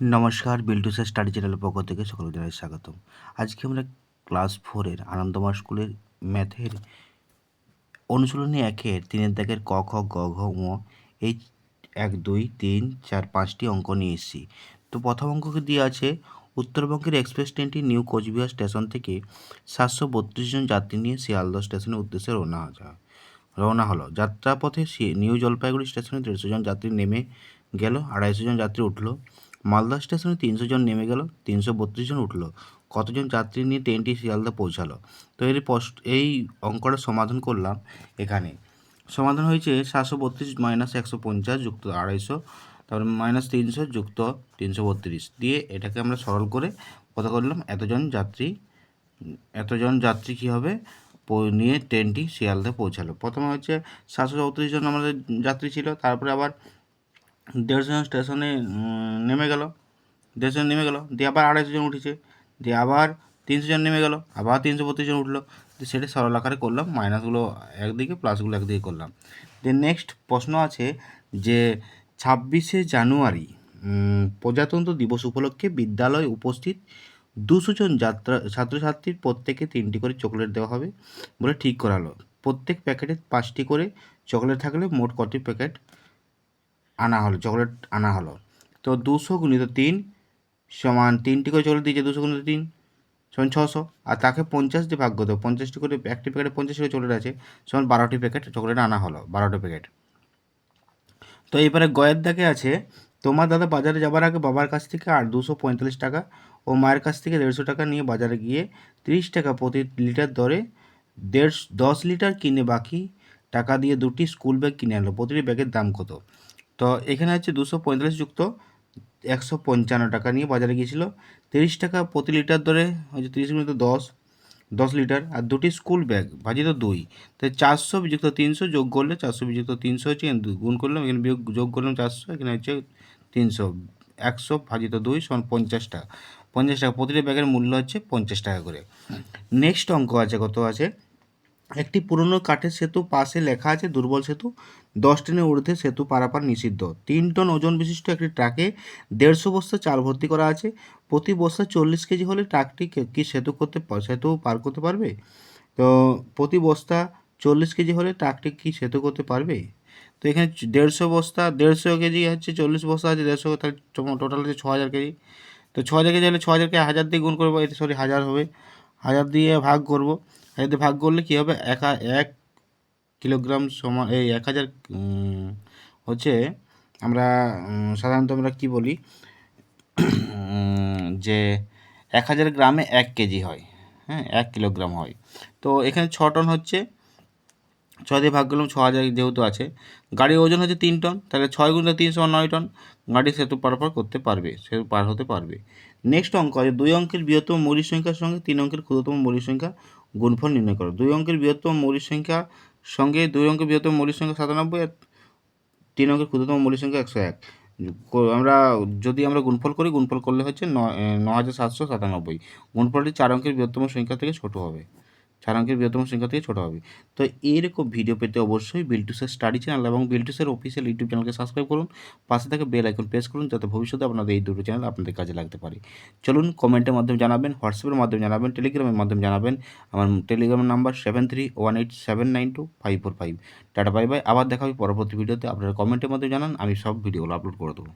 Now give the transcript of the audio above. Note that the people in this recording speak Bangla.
নমস্কার বিল্টুসের স্টাডি চ্যানেলের পক্ষ থেকে সকলকে জানাই স্বাগতম। আজকে আমরা ক্লাস ফোরের আনন্দমা স্কুলের ম্যাথের অনুশীলনী একের তিনের দাগের ক, খ, গ, ঘ, ঙ এই এক, দুই, তিন, চার, পাঁচটি অঙ্ক নিয়ে এসেছি। তো প্রথম অঙ্ককে দিয়ে আছে, উত্তরবঙ্গের এক্সপ্রেস ট্রেনটি নিউ কোচবিহার স্টেশন থেকে সাতশো বত্রিশ জন যাত্রী নিয়ে শিয়ালদহ স্টেশনের উদ্দেশ্যে রওনা যায়। রওনা হলো। যাত্রাপথে নিউ জলপাইগুড়ি স্টেশনে দেড়শো জন যাত্রী নেমে গেল, আড়াইশো জন যাত্রী উঠল। মালদা স্টেশনে তিনশো জন নেমে গেল, তিনশো বত্রিশ জন উঠল। কতজন যাত্রী নিয়ে ট্রেনটি শিয়ালদা পৌঁছালো? তো এর পোস্ট এই অঙ্কটা সমাধান করলাম এখানে। সমাধান হয়েছে সাতশো বত্রিশ মাইনাস একশো পঞ্চাশ যুক্ত আড়াইশো, তারপরে মাইনাস তিনশো যুক্ত তিনশো বত্রিশ। দিয়ে এটাকে আমরা সরল করে কত করলাম এতজন যাত্রী এতজন যাত্রী কী হবে? নিয়ে ট্রেনটি শিয়ালদা পৌঁছালো। প্রথমে হচ্ছে সাতশো চৌত্রিশ জন আমাদের যাত্রী ছিল, তারপরে আবার দেড়শো জন স্টেশনে নেমে গেল। দেড়শো জন নেমে গেল। দিয়ে আবার আড়াইশো জন উঠেছে। দিয়ে আবার তিনশো জন নেমে গেল। আবার তিনশো বত্রিশ জন উঠল। সেটা সরল আকারে করলাম। মাইনাসগুলো একদিকে প্লাসগুলো একদিকে করলাম। দিয়ে নেক্সট প্রশ্ন আছে যে, ছাব্বিশে জানুয়ারি প্রজাতন্ত্র দিবস উপলক্ষে বিদ্যালয়ে উপস্থিত দুশো জন যাত্রা, ছাত্রছাত্রীর প্রত্যেকে তিনটি করে চকলেট দেওয়া হবে বলে ঠিক করা হলো প্রত্যেক প্যাকেটে পাঁচটি করে চকলেট থাকলে মোট কটি প্যাকেট আনা হলো চকলেট আনা হলো। তো দুশো গুণিত তিন সমান তিনটি করে চকলেট দিয়েছে দুশো গুণিত তিন সমান ছশো, আর তাকে পঞ্চাশ দিয়ে ভাগ করতে পঞ্চাশটি করে, একটি প্যাকেটে পঞ্চাশটি করে চকলেট আছে, সমান বারোটি প্যাকেট চকলেট আনা হলো, বারোটি প্যাকেট। তো এবারে গয়ের দাগে আছে, তোমার দাদা বাজারে যাবার আগে বাবার কাছ থেকে আর দুশো পঁয়তাল্লিশ টাকা ও মায়ের কাছ থেকে দেড়শো টাকা নিয়ে বাজারে গিয়ে তিরিশ টাকা প্রতি লিটার দরে দেড় দশ লিটার কিনে বাকি টাকা দিয়ে দুটি স্কুল ব্যাগ কিনে আনলো, প্রতিটি ব্যাগের দাম কত? তো এখানে আছে দুশো পঁয়তাল্লিশ যুক্ত একশো পঞ্চান্ন টাকা নিয়ে বাজারে গিয়েছিল। তিরিশ টাকা প্রতি লিটার দরে হচ্ছে তিরিশ গুণিত দশ দশ লিটার আর দুটি স্কুল ব্যাগ ভাজিত দুই। তাই চারশো বিযুক্ত তিনশো যোগ করলে চারশো বিযুক্ত তিনশো হচ্ছে এখানে গুণ করলাম এখানে বিয়োগ যোগ করলাম চারশো এখানে হচ্ছে তিনশো। একশো ভাজিত দুই সমান পঞ্চাশ টাকা। পঞ্চাশ টাকা প্রতিটি ব্যাগের মূল্য হচ্ছে পঞ্চাশ টাকা করে। নেক্সট অঙ্ক আছে কত আছে? একটি পুরনো কাঠের সেতু পাশে লেখা আছে, দুর্বল সেতু। দশ টনের ঊর্ধ্বে সেতু পারাপার নিষিদ্ধ। তিন টন ওজন বিশিষ্ট একটি ট্রাকে দেড়শো বস্তা চাল ভর্তি করা আছে। প্রতি বস্তা চল্লিশ কেজি হলে ট্রাকটি কি সেতু করতে সেতু পার করতে পারবে? তো প্রতি বস্তা চল্লিশ কেজি হলে ট্রাকটি কি সেতু করতে পারবে? তো এখানে দেড়শো বস্তা, দেড়শো কেজি হচ্ছে চল্লিশ বস্তা আছে, দেড়শো তাহলে টোটাল হচ্ছে ছ হাজার কেজি। তো ছ হাজার কেজি হলে ছ হাজারকে হাজার দিয়ে গুণ করব এটা সরি হাজার হবে। হাজার দিয়ে ভাগ করব। দিয়ে ভাগ করলে কী হবে? এক এক কিলোগ্রাম সমান, এই এক হাজার হচ্ছে আমরা সাধারণত আমরা কি বলি? যে এক হাজার গ্রামে এক কেজি হয় হ্যাঁ এক কিলোগ্রাম হয়। তো এখানে ছ টন হচ্ছে, ছ দিয়ে ভাগ করলাম, ছ হাজার যেহেতু আছে। গাড়ির ওজন হচ্ছে তিন টন, তাহলে ছয় গুণে তিন সমান নয় টন, গাড়ি সেতু পারাপার করতে পারবে, সেতু পার হতে পারবে। নেক্সট অঙ্ক আছে, দুই অঙ্কের বৃহত্তম মৌলিক সংখ্যার সঙ্গে তিন অঙ্কের ক্ষুদ্রতম মৌলিক সংখ্যা গুণফল নির্ণয় করো। দুই অঙ্কের বৃহত্তম মৌলিক সংখ্যা সঙ্গে দুই অঙ্কের বৃহত্তম মৌলিক সংখ্যা সাতানব্বই আর তিন অঙ্কের ক্ষুদ্রতম মৌলিক সংখ্যা একশো এক। আমরা যদি আমরা গুণফল করি, গুণফল করলে হচ্ছে ন হাজার সাতশো সাতানব্বই। গুণফলটি চার অঙ্কের বৃহত্তম সংখ্যা থেকে ছোট হবে। চার অঙ্কের বৃহত্তম সংখ্যা থেকে ছোট হবে। তো এরকম ভিডিও পেতে অবশ্যই বিল্টুসের স্টাডি চ্যানেল এবং বিল্টুসের অফিসিয়াল ইউটিউব চ্যানেলকে সাবস্ক্রাইব করুন। পাশে থেকে বেল আইকন প্রেস করুন যাতে ভবিষ্যতে আপনাদের এই দুটো চ্যানেল আপনাদের কাজে লাগতে পারে। চলুন কমেন্টের মাধ্যমে জানাবেন হোয়াটসঅ্যাপের মাধ্যমে জানাবেন টেলিগ্রামের মাধ্যমে জানাবেন। আমার টেলিগ্রামের number seven three one eight seven nine two five four five tata bye bye আবার দেখা হবে পরবর্তী ভিডিওতে আপনারা কমেন্টের মাধ্যমে জানান, আমি সব ভিডিওগুলো আপলোড করে দেবো।